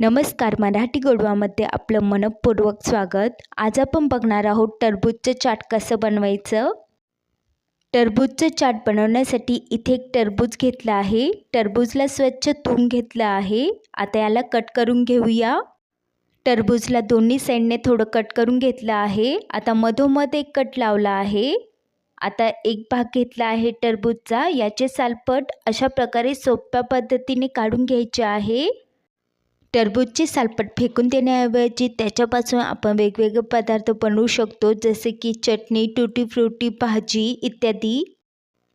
नमस्कार मराठी गोडवामध्ये आपलं मनपूर्वक स्वागत. आज आपण बघणार आहोत टरबूजचं चाट कसं बनवायचं? टरबूजचं चाट बनवण्यासाठी इथे एक टरबूज घेतलं आहे. टरबूजला स्वच्छ धुवून घेतलं आहे. आता याला कट करून घेऊया. टरबूजला दोन्ही साईडने थोडं कट करून घेतलं आहे. आता मधोमध एक कट लावला आहे. आता एक भाग घेतला आहे टरबूजचा. याचे सालपट अशा प्रकारे सोप्या पद्धतीने काढून घ्यायचे आहे. टरबूजचे सालपट फेकून देण्याऐवजी त्याच्यापासून आपण वेगवेगळे पदार्थ बनवू शकतो जसे की चटणी टुटी फ्रुटी भाजी इत्यादी.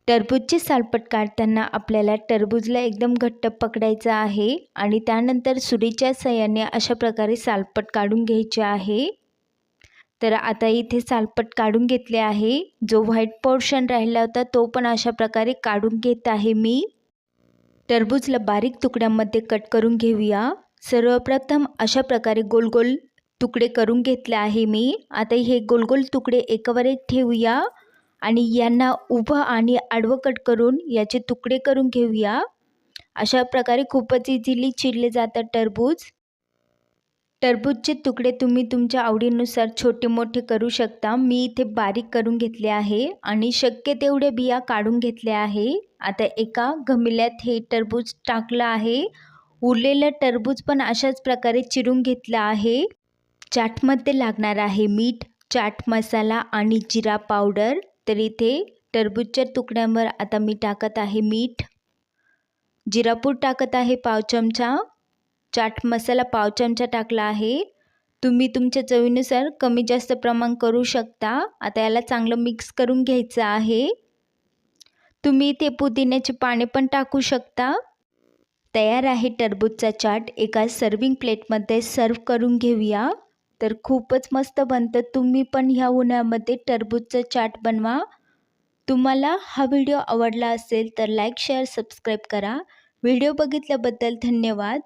टरबूजचे सालपट काढताना आपल्याला टरबूजला एकदम घट्ट पकडायचं आहे आणि त्यानंतर सुरीच्या सहाय्याने अशा प्रकारे सालपट काढून घ्यायचे आहे. तर आता इथे सालपट काढून घेतले आहे. जो व्हाईट पोर्शन राहिला होता तो पण अशा प्रकारे काढून घेत आहे मी. टरबूजला बारीक तुकड्यांमध्ये कट करून घेऊया. सर्वप्रथम अशा प्रकारे गोल गोल तुकडे करून घेतले आहे मी. आता हे गोल गोल तुकडे एकावर एक ठेवूया आणि यांना उभं आणि आडवं कट करून याचे तुकडे करून घेऊया. अशा प्रकारे खूपच इझिली चिरले जातात टरबूज. टरबूजचे तुकडे तुम्ही तुमच्या आवडीनुसार छोटे मोठे करू शकता. मी इथे बारीक करून घेतले आहे आणि शक्य तेवढे बिया काढून घेतल्या आहे. आता एका घमिल्यात हे टरबूज टाकलं आहे. उरलेलं टरबूज पण अशाच प्रकारे चिरून घेतलं आहे. चाटमध्ये लागणार आहे मीठ चाट मसाला आणि जिरा पावडर. तर इथे टरबूजच्या तुकड्यांवर आता मी टाकत आहे मीठ. जिरापूड टाकत आहे पाव चमचा. चाट मसाला पाव चमचा टाकला आहे. तुम्ही तुमच्या चवीनुसार कमी जास्त प्रमाण करू शकता. आता याला चांगलं मिक्स करून घ्यायचं आहे. तुम्ही इथे पुदिन्याचे पाने पण टाकू शकता. तयार आहे टरबूजचा चाट. एका सर्विंग प्लेटमध्ये सर्व करून घेऊया. तर खूपच मस्त बनतं. तुम्ही पण ह्या उन्हामध्ये टरबूजचा चाट बनवा. तुम्हाला हा व्हिडिओ आवडला असेल तर लाईक शेअर सबस्क्राईब करा. व्हिडिओ बघितल्याबद्दल धन्यवाद.